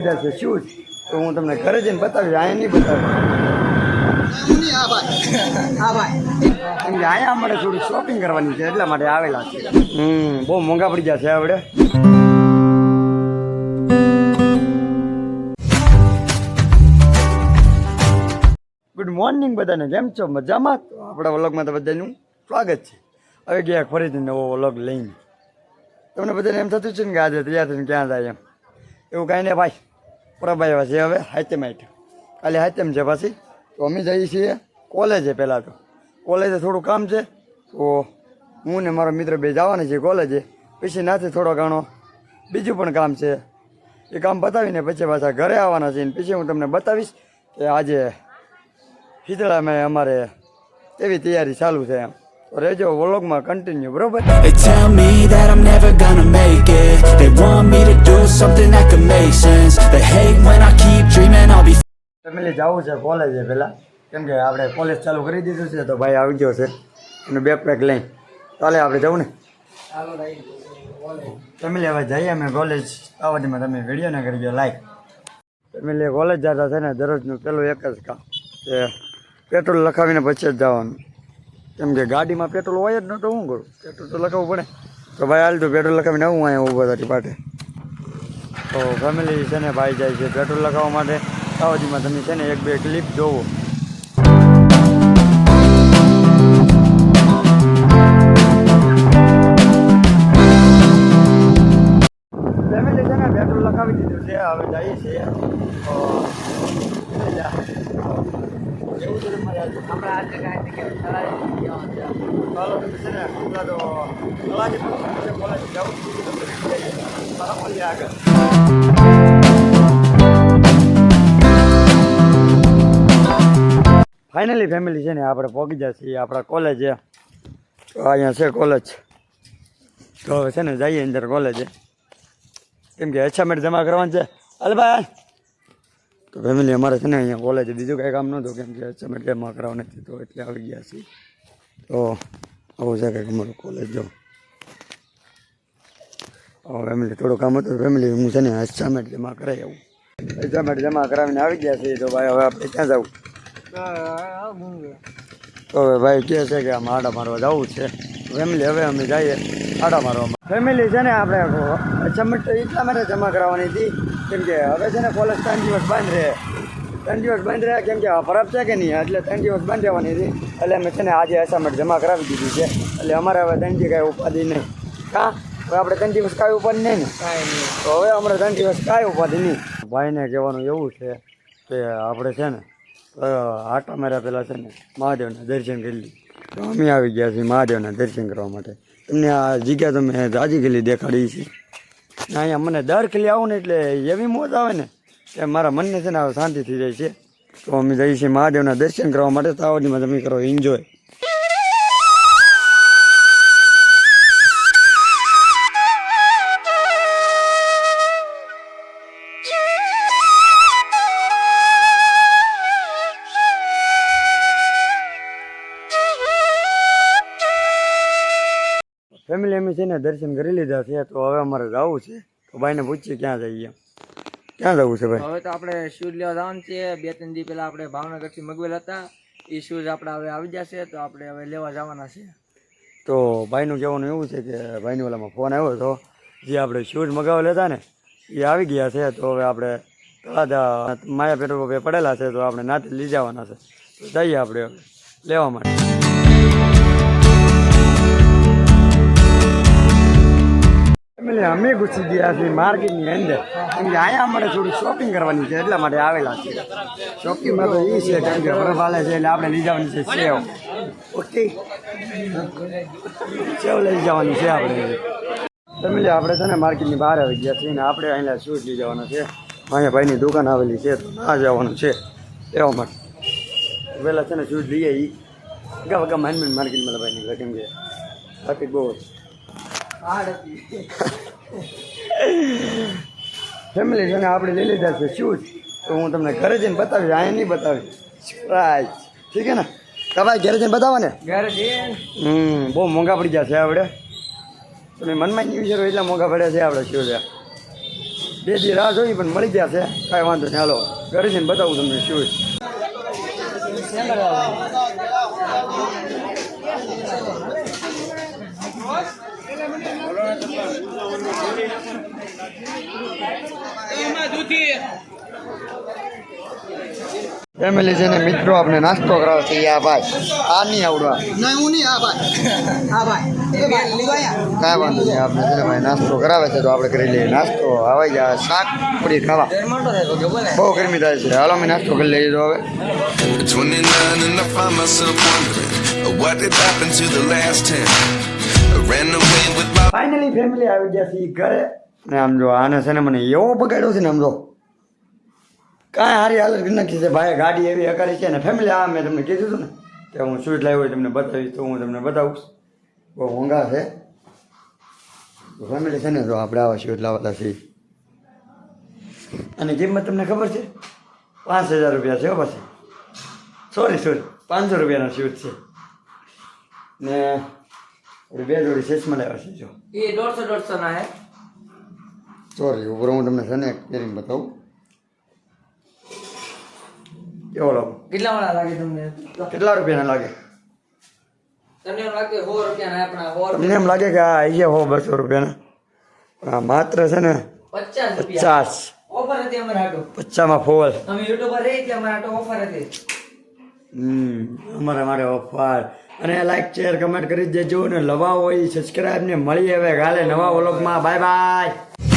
Shoes તો હું તમને ઘરે જઈને બતાવીશ, અહીંયા નહીં બતાવું અહીંયા અમારે થોડું શોપિંગ કરવાની છે, એટલા માટે આવેલા છે. હમ, બહુ મોંઘા પડી ગયા છે આપણે ગુડ મોર્નિંગ બધાને, કેમ છો? મજામાં? તો આપણા વ્લોગમાં તો બધાનું સ્વાગત છે. હવે ગયા ફરીથી નવો વ્લોગ લઈને. તમને બધાને એમ થતું છે ને કે આજે તૈયાર થઈને ક્યાં જાય એમ? એવું કાંઈ નહીં ભાઈ. પ્રભાઈ છે હવે હાઈતેમ આઈટ કાલે હાઈતેમ છે પાછી. તો અમે જઈએ છીએ કોલેજે પહેલાં તો. કોલેજે થોડું કામ છે, તો હું ને મારો મિત્ર બે જવાના છીએ કોલેજે. પછી નાથી થોડો ઘણો બીજું પણ કામ છે. એ કામ પતાવીને પછી પાછા ઘરે આવવાના છે ને પછી હું તમને બતાવીશ કે આજે શીતળામાં અમારે એવી તૈયારી ચાલુ છે એમ. રહેજો વ્લોગમાં કન્ટિન્યુ બરોબર? They tell me that I'm never gonna make it. They want me to do something that could make sense. They hate when I keep dreaming I'll be family જવું છે કોલેજે પહેલાં. કેમ કે આપણે કોલેજ ચાલુ કરી દીધું છે તો ભાઈ આવી ગયો છે. એનું બેકપેક લઈને ચાલે આપણે જવું ને? ફેમિલી હવે જઈએ અમે કોલેજ આવવાથી તમે વીડિયો ના કરી દો લાઈક ફેમિલી કોલેજ જતા છે ને દરરોજનું પેલું એક જ કામ કે પેટ્રોલ લખાવીને પછી જ જવાનું. કેમ કે ગાડીમાં પેટ્રોલ હોય જ ન તો શું કરું? પેટ્રોલ તો લખાવવું પડે. તો ભાઈ, હાલ તો પેટ્રોલ લખાવીને હું અહીંયા ઊભો તારી પાટે. તો ફેમિલી છે ને, ભાઈ જાય છે પેટ્રોલ લખાવવા માટે. સાવજીમાં તમે છે ને, એક બે ક્લિપ જોવો. ફેમિલી છે ને, પેટ્રોલ લખાવી દીધું છે, હવે જઈએ છીએ. તો જા. એવું છે તમારે આજે. ચાલો તમે છે ને પેલા તો તળાજી પછી કોલેજ જવું બરાબર મળીએ આગળ ફાઇનલી ફેમિલી છે ને આપણે પહોંચી ગયા છીએ આપણા કોલેજે તો અહીંયા છે કોલેજ તો હવે છે ને, જઈએ અંદર કોલેજે કેમ કે અછામેન્ટ જમા કરવાનું છે હાલ ભાઈ તો ફેમિલી અમારે છે ને અહીંયા કોલેજે બીજું કાંઈ કામ નહોતું, કેમ કે અછામેન્ટ જમા કરાવવાનું નથી, તો એટલે આવી ગયા છીએ. તો આવું છે કંઈક અમારું કોલેજ જો. ફેમિલી થોડું કામ હતું ફેમિલી હું છે ને અછામેન્ટ જમા કરાવી આવું. અછામેન્ટ જમા કરાવીને આવી ગયા છીએ, તો ભાઈ હવે આપણે ક્યાં જવું? તો હવે ભાઈ કહે છે કે આમ આડા મારવા જવું છે. ફેમિલી હવે અમે જઈએ આડા મારવા ફેમિલી છે ને આપણે અચમટ એટલા માટે જમા કરાવવાની હતી. કેમ કે હવે છે ને કોલેજ ત્રણ દિવસ બંધ રહે. ત્રણ દિવસ બંધ રહે કેમ કે ફરક છે કે નહીં? એટલે ત્રણ દિવસ બંધ રહેવાની હતી. એટલે અમે છે ને આજે અસાઇનમેન્ટ જમા કરાવી દીધી છે. એટલે અમારે હવે ત્રણ કાંઈ ઉપાધિ નહીં. કાં? હવે આપણે ત્રણ દિવસ કાંઈ ઉપાધિ નહીં ને? તો હવે અમારે ત્રણ દિવસ કાંઈ ઉપાધિ નહીં. ભાઈને કહેવાનું એવું છે કે આપણે છે ને આટા માર્યા પહેલાં છે ને મહાદેવના દર્શન કરી લીધું તો અમે આવી ગયા છીએ મહાદેવના દર્શન કરવા માટે. તમને આ જગ્યા તો મેં રાજી ગયેલી દેખાડી છે. અહીંયા મને દર ખીલી આવું ને એટલે એવી મોજ આવે ને કે મારા મનને છે ને શાંતિ થઈ જાય છે. તો અમે જઈએ છીએ મહાદેવના દર્શન કરવા માટે તો આવડીમાં તમે કરો એન્જોય ફેમિલી અમે છે ને દર્શન કરી લીધા છે તો હવે અમારે જવું છે. તો ભાઈને પૂછીએ ક્યાં જઈએ ક્યાં જવું છે ભાઈ? હવે તો આપણે શૂઝ લેવા જવાનું છે. બે ત્રણ દી પહેલા આપણે ભાવનગરથી મગવેલ હતા. એ શૂઝ આપણે હવે આવી જશે તો આપણે હવે લેવા જવાના છે. તો ભાઈનું કહેવાનું એવું છે કે ભાઈની ઓલામાં ફોન આવ્યો હતો. જે આપણે શૂઝ મગાવેલા હતા ને એ આવી ગયા છે. તો હવે આપણે તળાજા માયા પેટ્રોલ પંપે પડેલા છે તો આપણે નાતે લઈ જવાના છે. તો જઈએ આપણે હવે. લેવા માટે. ફેમિલી અમે ઘૂસી ગયા છીએ, માર્કેટની અંદર. કેમ કે અહીંયા અમારે થોડી શોપિંગ કરવાની છે, એટલા માટે આવેલા છે શોપિંગમાં તો એ છે કેમ કે બરફ હાલે છે એટલે આપણે લઈ જવાની છે સેવ. ઓકે? સેવ લઈ જવાની છે આપણે. ફેમિલી આપણે છે ને માર્કેટની બહાર આવી ગયા છીએ ને આપણે અહીંયા શૂઝ લઈ જવાનો છે. અહીંયા ભાઈની દુકાન આવેલી છે ના જવાનું છે. એવા માટે. પહેલાં છે ને શૂઝ લઈએ એ ગા વગા માઇન માર્કેટમાં ભાઈ નીકળે કેમ કે ટ્રાફિક બહુ ફેમિલી છે ને આપણે લઈ લીધા છે શૂઝ તો હું તમને ઘરે જઈને બતાવીશ અહીંયા નહીં બતાવીશ. પ્રાઇઝ ઠીક છે ને? તમારે ઘરે જઈને બતાવો ને. ઘરે હમ બહુ મોંઘા પડી ગયા છે આપણે તમે મનમાં નહીં વિચારો એટલા મોંઘા પડ્યા છે આપણે શૂઝ બે દી રાહ જોઈ પણ મળી ગયા છે. કાંઈ વાંધો નહીં હાલો. ઘરે જઈને બતાવું તમને શૂઝ ફેમિલી છે ને મિત્રો આપણે નાસ્તો કરાવે છે આ ભાઈ. આ નહીં આવડવા. ના હું નહીં આ ભાઈ. આ ભાઈ. કાંઈ વાંધો નહીં આપણે છે ને ભાઈ નાસ્તો કરાવે છે તો આપણે કરી લઈએ. નાસ્તો આવે જાય શાક પૂરી ખાવા. બહુ ગરમી થાય છે. હાલો અમે નાસ્તો કરી લઈએ તો હવે. 29 and I find myself wondering uh, what did happen to the last 10. Finally family આવી ગયા છે ઘરે. ને આમ જો આને છે ને મને એવો બગાડ્યો છે ને આમ જો. કાંઈ સારી હાલત નાખી છે. ભાઈ ગાડી એવી અકારી છે ને ફેમિલી આ મેં તમને કીધું હતું ને, કે હું સ્વીટ લાવ્યો હોય તમને બતાવીશ, તો હું તમને બતાવું. બહુ મોંઘા છે. ફેમિલી છે ને તો આપણે આવા સ્વીટ લાવતા છીએ. અને કિંમત તમને ખબર છે? પાંચ હજાર રૂપિયા છે પછી. સોરી સોરી પાંચસો રૂપિયાનો સ્વીટ છે. ને આપણે બે જોડી ચશ્મા લાવ્યા છે જો. એ દોઢસો દોઢસો ના હે. સોરી ઉપર હું તમને છે ને પહેરીને બતાવું. કેવો લાગુ? કેટલા વાળા લાગે તમને? કેટલા રૂપિયાના લાગે? તમને એમ લાગે સો રૂપિયા ના આપણા સો તમને એમ લાગે કે આ અહીંયા હો બસો રૂપિયાના. માત્ર છે ને પચાસ પચાસ. ઓફર હતી અમારા પચાસમાં ફોલ. અમે યુટ્યુબર રહી હતી અમારા ઓફર હતી. અમારે માટે ઓફર અને લાઈક શેર કમેન્ટ કરી દેજો ને લવા હોય સબસ્ક્રાઈબ ને મળી હવે. કાલે નવા વ્લોગમાં બાય બાય